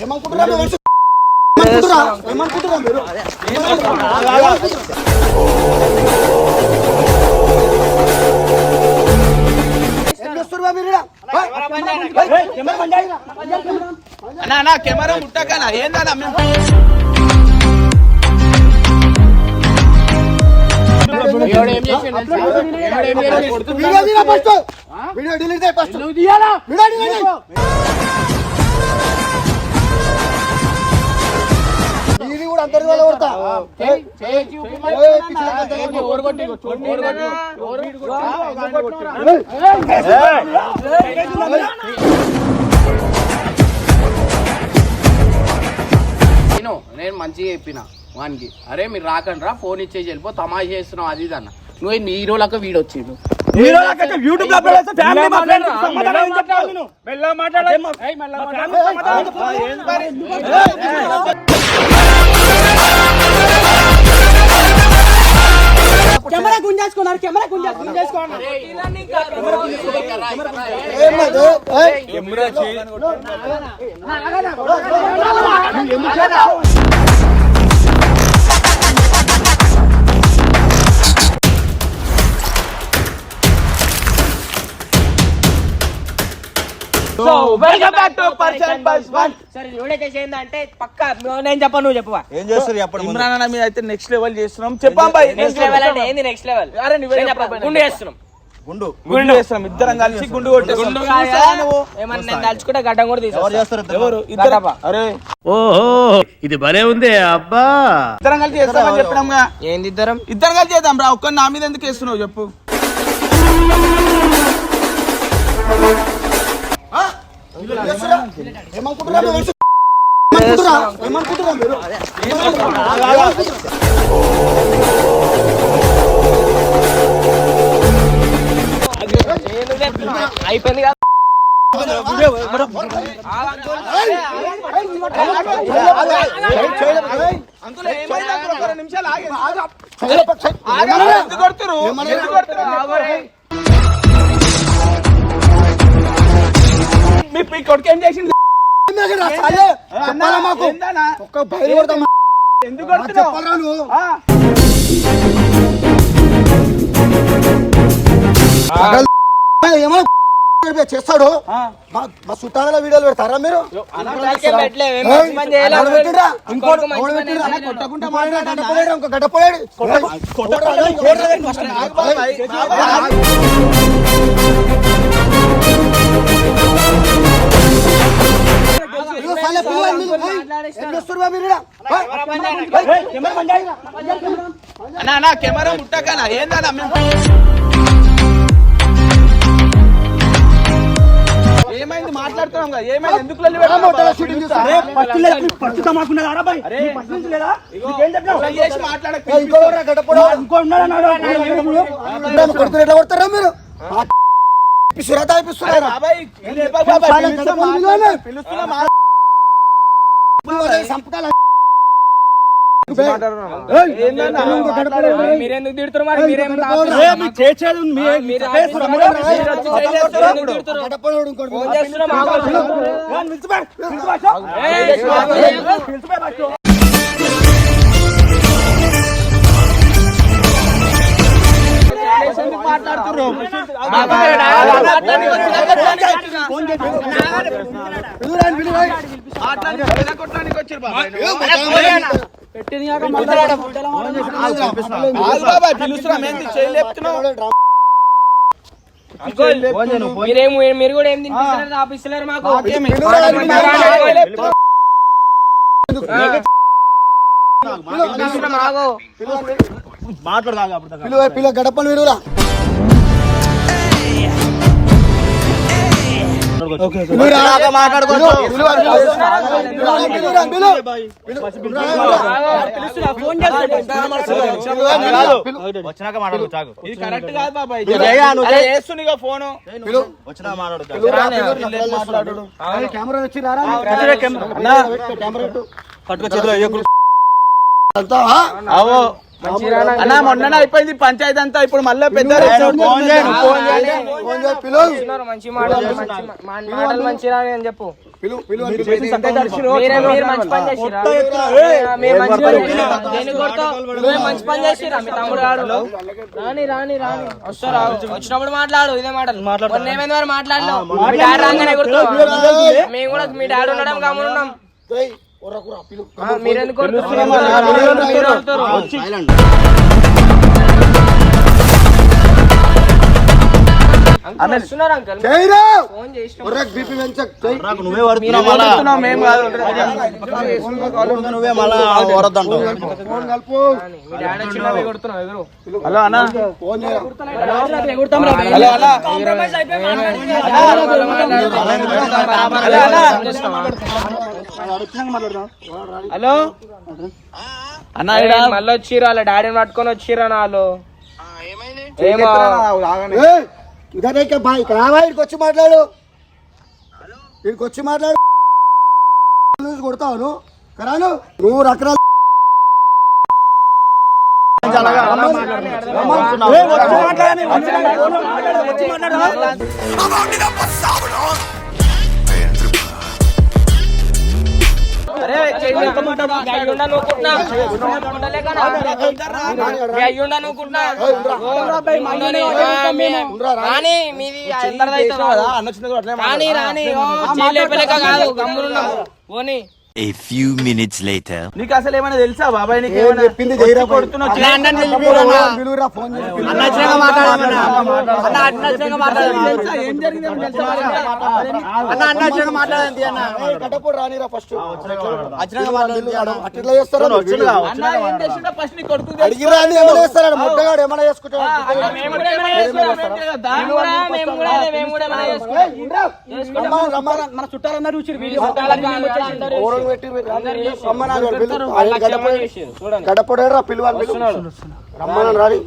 ఏమనుకుంటున్నా మీరు. అన్నా కెమెరా ముట్టకనా ఏందన్నా వీడియో డిలీట్ చేయి ఫస్ట్. వీడియో డిలీట్ చేయి. నేను నేను మంచిగా చెప్పిన వానికి అరే మీరు రాకండి రా ఫోన్ ఇచ్చేసి వెళ్ళిపో తమాషా చేస్తున్నావు అది అన్న నువ్వు ఈ హీరోలకు వీడు వచ్చిండు యూట్యూబ్లో అప్లోడ్ చేస్తే ఫ్యామిలీ మా ఫ్రెండ్స్ సమాధానం ఏం చెప్తావు నువ్వు మెల్ల మాట్లాడాలి కెమెరా గుంజేసుకున్నారు కెమెరా గుంజేసుకున్నారు ఏమది? So welcome back to person bus one సరే ఎవడైతే చేసిందంటే పక్క నేను చెప్పను నువ్వు చెప్పవా ఏం చేస్తారు చెప్పండి ముందు. ఇమ్రాన్ అన్న మీద అయితే నెక్స్ట్ లెవెల్ చేస్తున్నాం. చెప్పాం బాయ్ నెక్స్ట్ లెవెల్ అంటే ఏంది నెక్స్ట్ లెవెల్ అరే నువ్వే చెప్పరా బాయ్. గుండు చేస్తున్నాం. గుండు. గుండు. చేస్తున్నాం. ఇద్దరం కలిసి గుండు కొట్టేస్తాం చూసావా నువ్వు ఏమన్నా నేను తలుచుకుంటే గడ్డం కూడా ఎవరు తీసుకో చేస్తారు ఇద్దరు? ఎవరు? ఇద్దరు. గడప. అరే. ఓహో ఇది భలే ఉంది అబ్బా. ఇద్దరం కలిసి చేస్తామని చెప్పినాంగా. ఏంది ఇద్దరం? ఇద్దరం కలిసి చేద్దాం రా. ఒక్క నా మీద ఎందుకు వేస్తున్నావు చెప్పు. అయిపోయింది కదా నిమిషాలు. ఎందుకు కొడుతురు? కొడుతురు? మీ కొడుకు ఏం చేసింది. చెప్పాలా మాకు ఏందన్నా? ఒక్క బయలు కొడతాం ఎందుకు? చెప్పాలా నువ్వు ఏమో చేస్తాడు. మా చుట్టాల వీడియోలు పెడతారా మీరు పెట్టలేము అన్నా కెమెరా ముట్టకనా ఏందన్నా మేము? ఏమైంది? మాట్లాడుతున్నాం కదా. ఏమైంది? ఎందుకు కొడతారా మీరు? పిలుస్తున్నా గడ్డపోలు మాట్లాడు. పిలవాలి. పిలుస్తున్నా మా- సంపుతాలా ఏందన్నా? మీరెందుకు తిడుతున్నారు మరి? మీరేం చేసేది ఫోన్ చేస్తున్నాం ఆగండి. ఎందుకు మీరేం మీరు కూడా ఏం తినిపిస్తున్నారు ఆపిస్తున్నారు మాకు ఆగు. పిలువ పిల్ల గడపలు విడురా వచ్చినాక మాట్లాడు చాకు ఇది కరెక్ట్ కాదు బాబాయ్ ఇక ఫోన్ వచ్చినా మాట్లాడు కెమెరా వచ్చి రారా పట్టుకో చేతిలో అంతా అవో అన్న మొన్న అయిపోయింది పంచాయతీ అంతా ఇప్పుడు మళ్ళీ పెద్ద మంచి మాటలు మంచి మాటలు అని చెప్పు. మంచి పని చేసిరా మేము మంచి పని చేసిరా దేనికి కొడతావు? నువ్వే మంచి పని చేసిరా మీ తమ్ముడు ఆడు రాని రాని రాని. వస్తారా? వచ్చినప్పుడు మాట్లాడు ఇదే మాటలు. మొన్న ఏమైంది మరి మాట్లాడినావు మీ డాడీ రాగానే మేము కూడా మీ డాడీ ఉండడం గమనున్నాం. మీరు ఎందుకు నువ్వే నువ్వే మళ్ళా వరద్దంటావు. ఫోన్ కలుపు. మీ డాడీ వచ్చిన కొడుతున్నావు ఎదురు. హలో అన్న. హలో అన్న. హలో. అన్న ఈడ మళ్ళీ వచ్చిర్రు వాళ్ళ డాడీని పట్టుకొని అన్న వాళ్ళు. ఏమో. ఇదే ఇక్కడ రావా, ఇక్కడికి వచ్చి మాట్లాడు. ఇక్కడికి వచ్చి మాట్లాడు. కొడతావు కరాను? నువ్వు రకరాలు అరే రాని మీది? రాని రాని కాదు గమ్మునున్నాం పోనీ. A few minutes later. నీకు అసలు ఏమైనా తెలుసా బాబాయ్ నీకు ఏం ఏమైనా చెప్పింది పిలువురా, ఫోన్ చేసి పెట్టి రమ్మన్నారు పిలువు. ఆయన గడ్డపోడు గడ్డపోడారా పిలువు అని పిలువు రమ్మని రాని?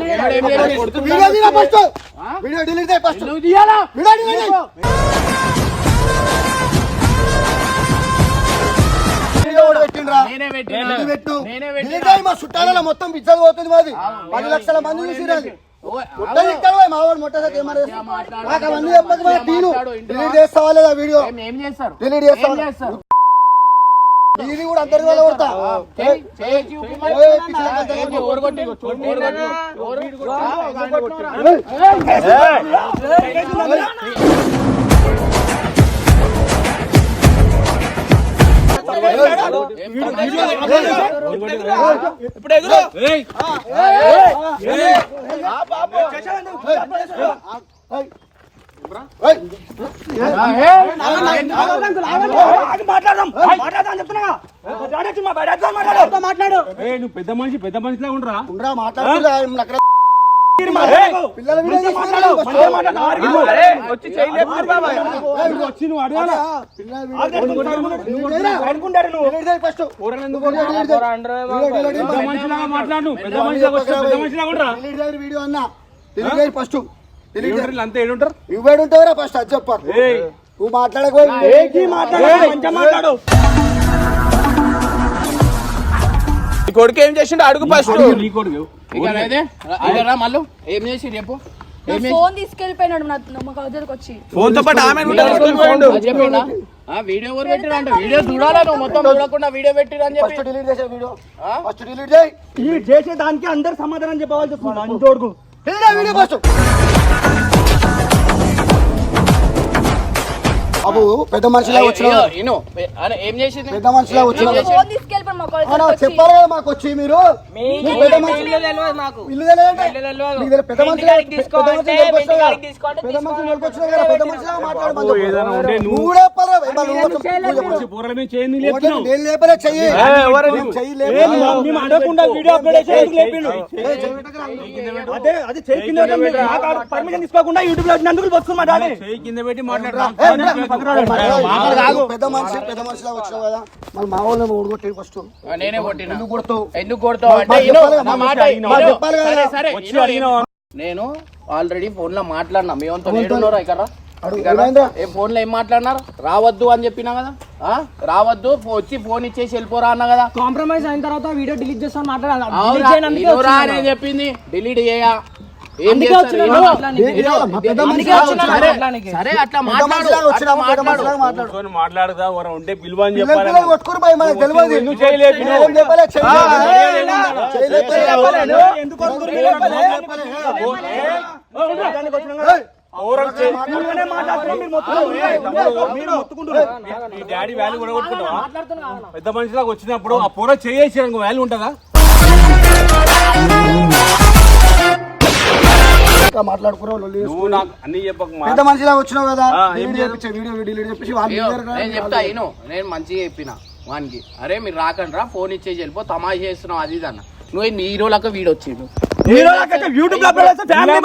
వీడియో తీరా first. Video delete? Video delete పెట్టిండ్రా మా చుట్టాలలో మొత్తం పిచ్చలు పోతుంది మాది పది లక్షల మంది చూసిరాలి ఓ, మొత్తం ఇస్తాడు మా వాడు మొట్ట సత్యం ఏమన్నా చేస్తాడు. నాకు అవన్నీ చెప్పక మా తీను డిలీట్ చేస్తావా లేదా వీడియో డిలీట్ చేస్తావా ఇది కూడా అందరి వల్ల కొడతా చేయి, ఇప్పుడు ఎదురు నువ్వు పెద్ద మనిషి పెద్ద మనిషిలా ఉండరా? ఉండరా మాట్లాడు వీడియో అన్న. Delete first. వీళ్ళు అంతా ఏడుంటారు? ఇవ్వడు ఉంటావురా ఫస్ట్ అది చెప్పారు నువ్వు మాట్లాడకపోయి మాట్లాడు. కొడుకు ఏం చేసిండు? అడుగు ఫస్ట్. నీ కొడుకు. ఏం చేసి ఫోన్ తీసుకెళ్ళిపోయినాడు మా వచ్చి. ఫోన్తో పాటు ఆమె వీడియో ఎవరు అంటే వీడియో చూడాలా నువ్వు? మొత్తం చూడకుండా వీడియో పెట్టిరు అని చెప్పి. ఫస్ట్ డిలీట్ చేసే వీడియో. ఫస్ట్ డిలీట్ చేయి. చేసే దానికి అందరు సమాధానం చెప్పాల్సి వస్తుంది వీడియో ఫస్ట్. బాబు పెద్ద మనిషిలా వచ్చిన ఏం చేసింది? పెద్ద మనిషిలా వచ్చిన కదా మాకు వచ్చి మీరు? పెద్ద మనిషి ఇల్లు తెలియదు. పెద్ద పెద్ద కదా. పెద్ద మనిషిలా మాట్లాడమని నువ్వు- నేను లేపలే చెయ్యి చెయ్యి అదే అది కింద పర్మిషన్ తీసుకోకుండా యూట్యూబ్లో వచ్చినందుకు డాడీ. కింద పెట్టి మాట్లాడరా పెద్ద మనిషి పెద్ద మనిషిలా వచ్చినావు కదా. మరి మా వాళ్ళని ఊడగొట్టి ఫస్ట్ ఆ, నేనే కొట్టిన. ఎందుకు కొడతావు? ఎందుకు కొడతావు అంటే ఆల్రెడీ ఫోన్లో మాట్లాడినా. మీ వంతు ఏడున్నారా ఇక్కడ? ఏ ఫోన్లో ఏం మాట్లాడినారు? రావద్దు అని చెప్పినా కదా? ఆ? రావద్దు వచ్చి ఫోన్ ఇచ్చేసి వెళ్ళిపోరా అన్న కదా? కాంప్రమైజ్ అయిన తర్వాత వీడియో డిలీట్ చేస్తాను మాట్లాడాలి. చెప్పింది. డిలీట్ చేయ. మాట్లాడదా ఉంటే అని చెప్పాలి చేయలేదు? డాడీ వాల్యూ కూడా కొట్టుకుంటావా పెద్ద మనిషిలాగా వచ్చినప్పుడు ఆ పూర చేసి వాల్యూ ఉంటుందా ఇంకా మాట్లాడుకున్నావు మనిషిలా వచ్చినావు కదా? వీడియో చెప్పేసి నేను చెప్తా నేను మంచిగా చెప్పిన వానికి. అరే మీరు రాకండి రా ఫోన్ ఇచ్చేసి వెళ్ళిపో తమాషా చేస్తున్నావు అది ఇది అన్న. నువ్వు ఈ హీరోలకు వీడు వచ్చిండు. యూట్యూబ్లో ఫ్యామిలీ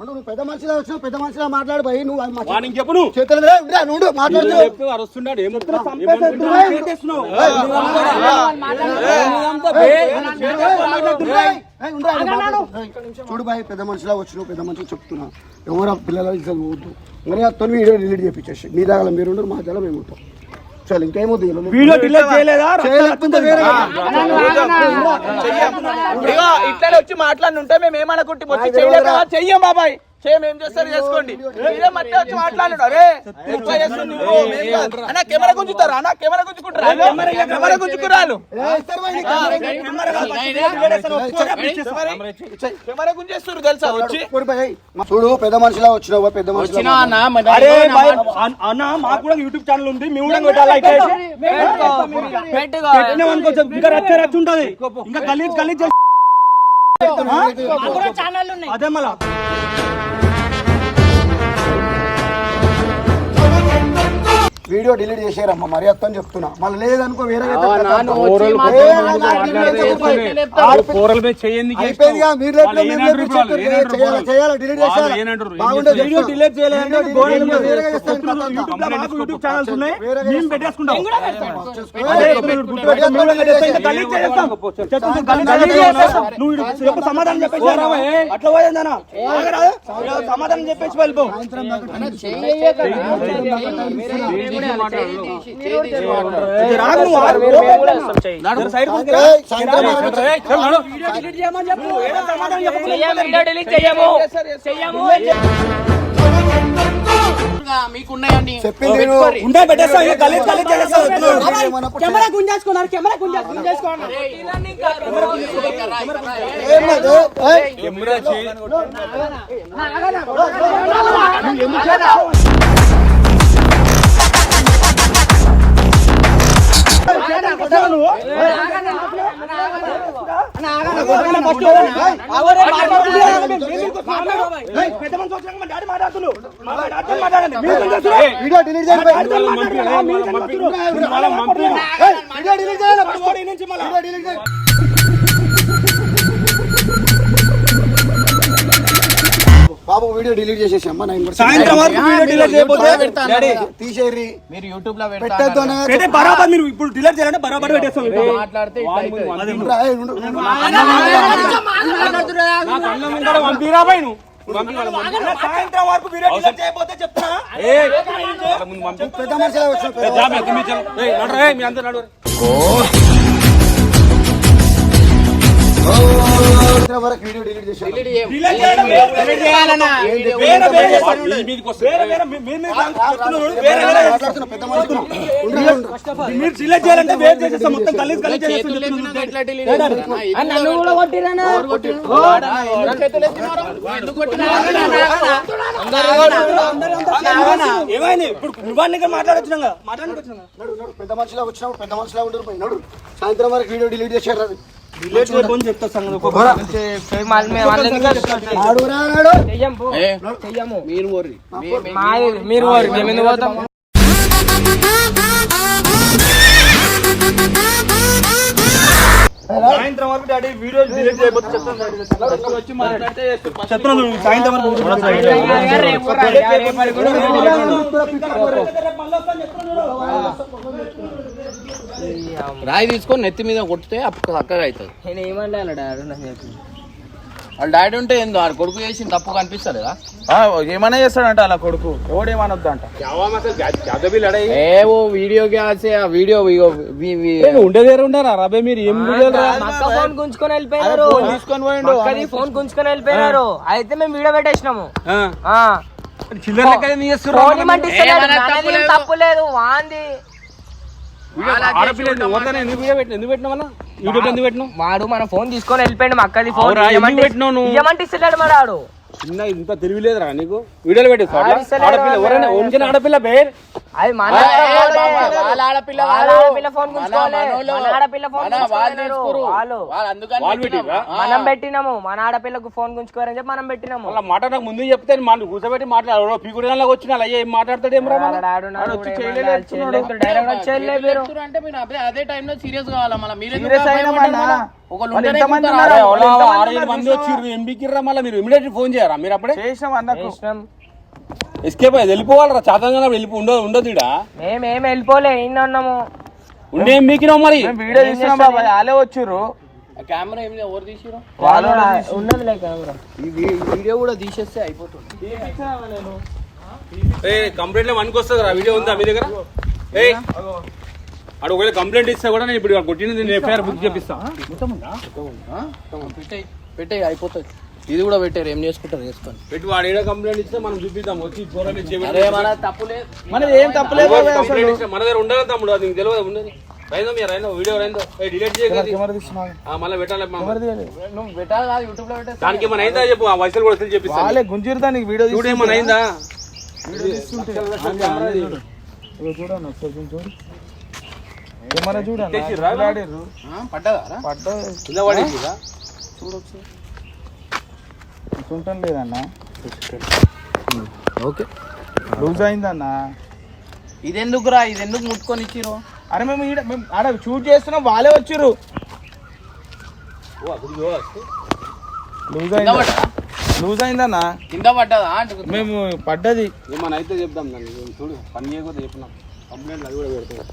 నువ్వు పెద్ద మనిషిలా వచ్చినావు పెద్ద మనిషిలా మాట్లాడు పోయి నువ్వు వానికి చెప్పు. నువ్వు చేతులు నువ్వు మాట్లాడుతున్నావు చూడు బాయ్ పెద్ద మనిషిలా వచ్చినావు పెద్ద మనిషి చెప్తున్నా. ఎవరు పిల్లల ఇద్దరు పోవద్దు మరి అతను వీడియో డిలీట్ చేపించేసి మీ దగ్గర మీరు మా దగ్గర మేము ఉంటాం. చల్ ఇంకేమొద్దు ఇక లొల్లి. వీడియో డిలీట్ చేయలేదా? చేయలేకపోతే వేరే ఇగో ఇట్లా వచ్చి మాట్లాడుంటే మేము ఏమనుకుంటే వచ్చి చెయ్యం బాబాయ్. చేయం ఏం చేస్తారు చేసుకోండి మీరే మధ్య వచ్చి మాట్లాడు అరే ఎక్కువ చేస్తుంది నువ్వు, మేము కాదు. అన్న కెమెరా గుంజుతారా అన్న కెమెరా గుంజుకుంటారా కెమెరా గుంజుకురాలు ఏయ్, ఇస్తారు బాయ్, నీకు కెమెరా గుంజేస్తారు తెలుసా వచ్చి చూడు బాయ్, చూడు పెద్ద మనిషిలా వచ్చినావు పెద్ద మనిషిలా వచ్చినా అన్న మాకు కూడా యూట్యూబ్ ఛానల్ ఉంది మేము కూడా ఇంకా రచ్చ రచ్చ ఉంటది ఇంకా గలీజ్ అదే మళ్ళా వీడియో డిలీట్ చేసారమ్మా మరి అత్తని చెప్తున్నా. మళ్ళీ లేదనుకో వేరే సమాధానం చెప్పేసి? అట్లా పోయిందనా సమాధానం చెప్పేసి వెళ్ళిపో. మీకున్నాయండి. ఉండే పెట్టేస్తాం చెప్తున్నాడు. ఏమన్నప్పుడు కెమెరా గుంజేసుకున్నారు కెమెరా గుంజేసుకున్నారు కెమెరా వీడియో డిలీట్ చేయాలి. వీడియో డిలీట్ చేయాలి. బాబు వీడియో డిలీట్ చేసేసి అమ్మా నేను కూడా సాయంత్రం వరకు వీడియో డిలీట్ చేయకపోతే డాడీ తీసేరి మీరు యూట్యూబ్లో పెట్టద్దు అనే పెట్టే బరాబర్ మీరు ఇప్పుడు డిలీట్ చేయాలంటే బరాబర్ పెట్టేస్తాం. మాట్లాడితే పంపిరా నువ్వు. సాయంత్రం వరకు వీడియో డిలీట్ చేయకపోతే. పెద్ద వచ్చిన ఎత్తి మీ అందరు మీరు డిలీట్ చేయాలంటే వేరే చేసేస్తాం మొత్తం? ఎందుకు కొట్టినారు? ఏమైంది ఇప్పుడు ఇక్కడ మాట్లాడొచ్చినాం నడు. పెద్ద మనిషిలా వచ్చినావు పెద్ద మనిషిలా నడు సాయంత్రం వరకు వీడియో డిలీట్ చేశారు మీరు మీరు పోతాం సాయంత్రం వరకు డాడీ వీడియో డిలీట్ చేయబోతే చెప్తాను వచ్చి మాట్లాడితే చెప్తున్నాను సాయంత్రం వరకు రేపు రేపు రాయి తీసుకొని నెత్తి మీద కొట్టితే అప్పుడు చక్కగా అవుతుంది. నేను ఏమన్నా డాడీ నాకు చెప్పి. వాళ్ళ డాడీ ఉంటే ఏందో ఆ కొడుకు చేసిన తప్పు కనిపిస్తలేదా? ఆ, ఏమన్నా చేస్తాడంట అలా కొడుకు. ఎవడేమనొద్దు అంట ఏ ఓ వీడియో గ్యాసే ఆ వీడియో ఇగో వి- వి- ఉండే దగ్గర ఉండారా? రాబే మీరు ఏం ఫోన్ గుంజుకొని వెళ్ళిపోయినారు. ఫోన్ తీసుకొని పోయిండు. ఫోన్ గుంజుకొని వెళ్ళిపోయినారు. అయితే మేము వీడియో పెట్టేసినాము. ఆ. చిల్లర. తప్పు లేదు. వాంది. వాడు మన ఫోన్ తీసుకొని వెళ్ళిపోయిండు మా అక్కది ఫోన్ పెట్టినావు నువ్వు? మరి ఆడు చిన్న ఇంత తెలివిలేదురా నీకు? వీడియోలు పెట్టేసి ఆడపిల్ల ఎవరైనా వంచిన ఆడపిల్ల బేర్ అది మన వాళ్ళ ఆడపిల్ల వాళ్ళ. ఆడపిల్ల ఫోన్ ఆడపిల్ల ఫోన్ మన పెట్టినాము. మన ఆడపిల్లకు ఫోన్ గుంజుకోరని చెప్పి మనం పెట్టినాము. వాళ్ళ మాట నాకు ముందు చెప్తే మనం కూర్చోబెట్టి మాట్లాడు పీకుడిలో వచ్చిన అయ్యే ఏం మాట్లాడతాడు ఏం రా అంటే అదే టైంలో సీరియస్ కావాలా మళ్ళీ? మీరు? ఒకళ్ళు మంది? వచ్చి ఎంబీకిర్రా మళ్ళీ? మీరు ఇమీడియట్ ఫోన్ చేయరా? మీరు అప్పుడే? చేసినాం అన్నకు. చేసినాం. ఎస్కేప్ అయ్యి వెళ్ళిపోవాలరా. చాతంగా వెళ్ళిపో. ఉండదు ఉండదు ఇడ మేము ఏం వెళ్ళిపోలే. ఇన్ని ఉన్నాము ఉండే ఎంబీకినావు మరి? వీడియో తీస్తున్నాం బాబాయ్. వాళ్ళే వచ్చిర్రు. ఆ కెమెరా ఏమి ఎవరు తీసిరు వాళ్ళు ఉన్నది లేక ఈ వీ- ఈ వీడియో కూడా తీసేస్తే అయిపోతుంది. ఏ కంప్లైంట్ మనకి వస్తుంది రా. వీడియో ఉందా మీ దగ్గర? ఏ అడు ఒకవేళ కంప్లైంట్ ఇస్తే కూడా నేను ఇప్పుడు కొట్టినది నేను ఎఫ్ఐఆర్ బుక్ చేపిస్తా. పెట్టేయి. పెట్టేయి అయిపోతుంది. ఇది కూడా పెట్టారు ఏం చేసుకుంటారు చేసుకొని పెట్టి వాడు కంప్లైంట్ ఇస్తే మనం చూపిద్దాం వచ్చి అరే మన తప్పు లేదు మనది ఏం తప్పలేదు కంప్లైంట్ ఇస్తే మన దగ్గర ఉండాలి తమ్ముడు? అది నీకు తెలియదు ఉండదు. రైందో మీరు రైందో వీడియో రైందో. డిలీట్ చేయగలి మళ్ళీ పెట్టాలి. నువ్వు పెట్టాలి కాదు యూట్యూబ్లో పెట్టేస్తా దానికి ఏమైనా అయిందా చెప్పు ఆ వయసులు కూడా వస్తే చెప్పిస్తాను వాళ్ళే గుంజిరు దానికి వీడియో చూడు ఏమైనా అయిందా? చూడండి ఒకసారి చూడు చూడండి పడ్డదా? పడ్డ కింద చూడటం లేదన్న? ఓకే లూజ్ అయిందన్న? ఇదెందుకురా ఇదెందుకు ముట్టుకొని ఇచ్చిరు అరే మేము ఈడ మేము ఆడ షూట్ చేస్తున్నాం వాళ్ళే వచ్చిర్రు. లూజ్ అయిందా? లూజ్ అయిందన్న? కింద పడ్డదా. మేము పడ్డది. ఏమన్నా అయితే చెప్దాం దాన్ని. చూడు పని చేయకపోతే చెప్పినా. కంప్లైంట్ అది కూడా పెడతాం